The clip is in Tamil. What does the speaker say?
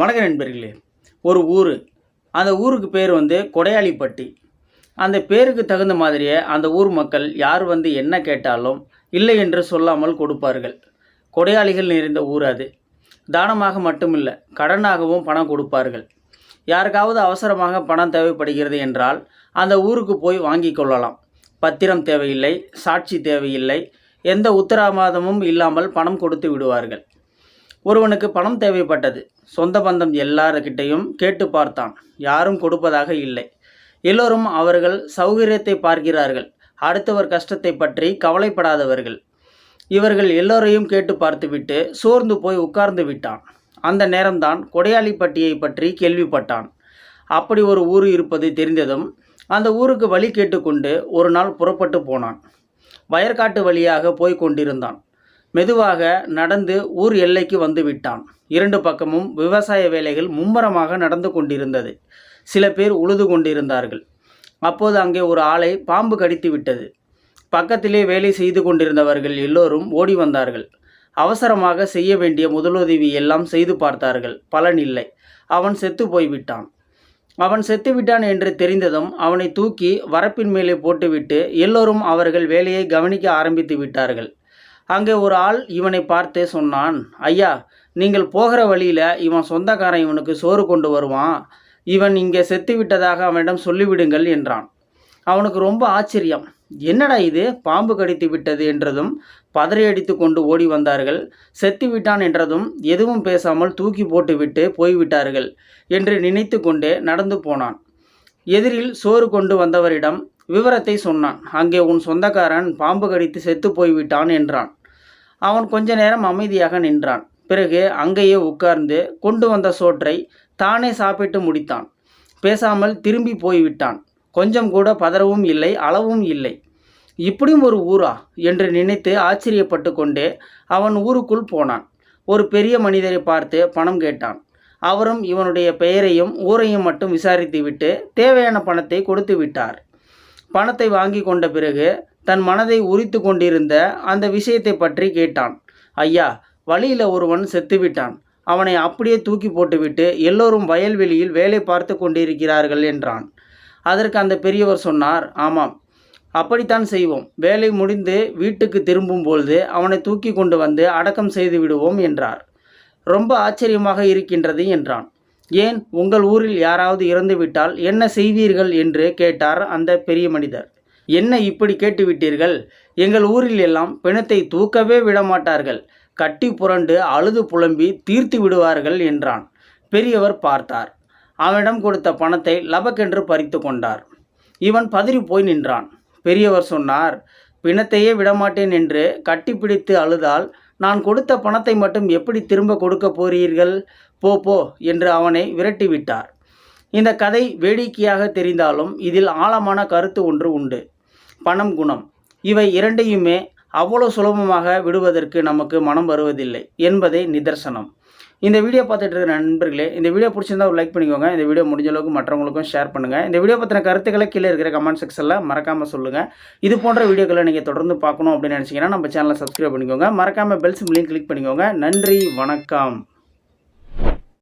வணக்க நண்பர்களே. ஒரு ஊர். அந்த ஊருக்கு பேர் வந்து கொடையாளிப்பட்டி. அந்த பேருக்கு தகுந்த மாதிரியே அந்த ஊர் மக்கள் யார் வந்து என்ன கேட்டாலும் இல்லை என்று சொல்லாமல் கொடுப்பார்கள். கொடையாளிகள் நிறைந்த ஊர் அது. தானமாக மட்டுமில்லை கடனாகவும் பணம் கொடுப்பார்கள். யாருக்காவது அவசரமாக பணம் தேவைப்படுகிறது என்றால் அந்த ஊருக்கு போய் வாங்கி கொள்ளலாம். பத்திரம் தேவையில்லை சாட்சி தேவையில்லை எந்த உத்தரவாதமும் இல்லாமல் பணம் கொடுத்து விடுவார்கள். ஒருவனுக்கு பணம் தேவைப்பட்டது. சொந்த பந்தம் எல்லார்கிட்டையும் கேட்டு பார்த்தான். யாரும் கொடுப்பதாக இல்லை. எல்லோரும் அவர்கள் சௌகரியத்தை பார்க்கிறார்கள். அடுத்தவர் கஷ்டத்தை பற்றி கவலைப்படாதவர்கள். இவர்கள் எல்லோரையும் கேட்டு பார்த்துவிட்டு சோர்ந்து போய் உட்கார்ந்து விட்டான். அந்த நேரம்தான் கொடையாளிப்பட்டியை பற்றி கேள்விப்பட்டான். அப்படி ஒரு ஊர் இருப்பது தெரிந்ததும் அந்த ஊருக்கு வழி கேட்டுக்கொண்டு ஒரு நாள் புறப்பட்டு போனான். வயற்காட்டு வழியாக போய் கொண்டிருந்தான். மெதுவாக நடந்து ஊர் எல்லைக்கு வந்து விட்டான். இரண்டு பக்கமும் விவசாய வேலைகள் மும்முரமாக நடந்து கொண்டிருந்தது. சில பேர் உழுது கொண்டிருந்தார்கள். அப்போது அங்கே ஒரு ஆளை பாம்பு கடித்து விட்டது. பக்கத்திலே வேலை செய்து கொண்டிருந்தவர்கள் எல்லோரும் ஓடி வந்தார்கள். அவசரமாக செய்ய வேண்டிய முதலுதவி எல்லாம் செய்து பார்த்தார்கள். பலன் இல்லை. அவன் செத்து போய்விட்டான். அவன் செத்துவிட்டான் என்று தெரிந்ததும் அவனை தூக்கி வரப்பின் மேலே போட்டுவிட்டு எல்லோரும் அவர்கள் வேலையை கவனிக்க ஆரம்பித்து விட்டார்கள். அங்கே ஒரு ஆள் இவனை பார்த்தே சொன்னான் ஐயா நீங்கள் போகிற வழியில் இவன் சொந்தக்காரன் இவனுக்கு சோறு கொண்டு வருவான். இவன் இங்கே செத்து விட்டதாக அவனிடம் சொல்லிவிடுங்கள் என்றான். அவனுக்கு ரொம்ப ஆச்சரியம். என்னடா இது? பாம்பு கடித்து விட்டது என்றதும் பதறியடித்து கொண்டு ஓடி வந்தார்கள். செத்து விட்டான் என்றதும் எதுவும் பேசாமல் தூக்கி போட்டுவிட்டு போய்விட்டார்கள் என்று நினைத்து கொண்டே நடந்து போனான். எதிரில் சோறு கொண்டு வந்தவரிடம் விவரத்தை சொன்னான். அங்கே உன் சொந்தக்காரன் பாம்பு கடித்து செத்து போய்விட்டான் என்றான். அவன் கொஞ்ச நேரம் அமைதியாக நின்றான். பிறகு அங்கேயே உட்கார்ந்து கொண்டு வந்த சோற்றை தானே சாப்பிட்டு முடித்தான். பேசாமல் திரும்பி போய்விட்டான். கொஞ்சம் கூட பதறவும் இல்லை அளவும் இல்லை. இப்படியும் ஒரு ஊரா? என்று நினைத்து ஆச்சரியப்பட்டு கொண்டே அவன் ஊருக்குள் போனான். ஒரு பெரிய மனிதரை பார்த்து பணம் கேட்டான். அவரும் இவனுடைய பெயரையும் ஊரையும் மட்டும் விசாரித்துவிட்டு தேவையான பணத்தை கொடுத்து விட்டார். பணத்தை வாங்கி கொண்ட பிறகு தன் மனதை உரித்து கொண்டிருந்த அந்த விஷயத்தை பற்றி கேட்டான். ஐயா வழியில் ஒருவன் செத்துவிட்டான் அவனை அப்படியே தூக்கி போட்டுவிட்டு எல்லோரும் வயல்வெளியில் வேலை பார்த்து கொண்டிருக்கிறார்கள் என்றான். அதற்கு அந்த பெரியவர் சொன்னார் ஆமாம் அப்படித்தான் செய்வோம். வேலை முடிந்து வீட்டுக்கு திரும்பும் பொழுது அவனை தூக்கி கொண்டு வந்து அடக்கம் செய்து விடுவோம் என்றார். ரொம்ப ஆச்சரியமாக இருக்கின்றது என்றான். ஏன் உங்கள் ஊரில் யாராவது இறந்துவிட்டால் என்ன செய்வீர்கள் என்று கேட்டார் அந்த பெரிய மனிதர். என்ன இப்படி கேட்டுவிட்டீர்கள்? எங்கள் ஊரில் எல்லாம் பிணத்தை தூக்கவே விடமாட்டார்கள். கட்டி புரண்டு அழுது புலம்பி தீர்த்து விடுவார்கள் என்றான். பெரியவர் பார்த்தார். அவனிடம் கொடுத்த பணத்தை லபக்கென்று பறித்து கொண்டார். இவன் பதறி போய் நின்றான். பெரியவர் சொன்னார் பிணத்தையே விடமாட்டேன் என்று கட்டிப்பிடித்து அழுதால் நான் கொடுத்த பணத்தை மட்டும் எப்படி திரும்ப கொடுக்க போறீர்கள்? போ போ என்று அவனை விரட்டிவிட்டார். இந்த கதை வேடிக்கையாக தெரிந்தாலும் இதில் ஆழமான கருத்து ஒன்று உண்டு. பணம் குணம். இவை இரண்டையுமே அவ்வளோ சுலபமாக விடுவதற்கு நமக்கு மனம் வருவதில்லை என்பதே நிதர்சனம். இந்த வீடியோ பார்த்துட்டு இருக்கிற நண்பர்களே இந்த வீடியோ பிடிச்சிருந்தா ஒரு லைக் பண்ணிக்கோங்க. இந்த வீடியோ முடிஞ்ச அளவுக்கு மற்றவங்களுக்கும் ஷேர் பண்ணுங்கள் இந்த வீடியோ பற்றின கருத்துக்களை கீழே இருக்கிற கமெண்ட் செக்ஷனில் மறக்காமல் சொல்லுங்கள் இது போன்ற வீடியோக்களை நீங்கள் தொடர்ந்து பார்க்கணும் அப்படின்னு நினச்சிங்கன்னா நம்ம சேனலை சப்ஸ்கிரைப் பண்ணிக்கோங்க. மறக்காமல் பெல் சிம்லையும் கிளிக் பண்ணிக்கோங்க. நன்றி வணக்கம்.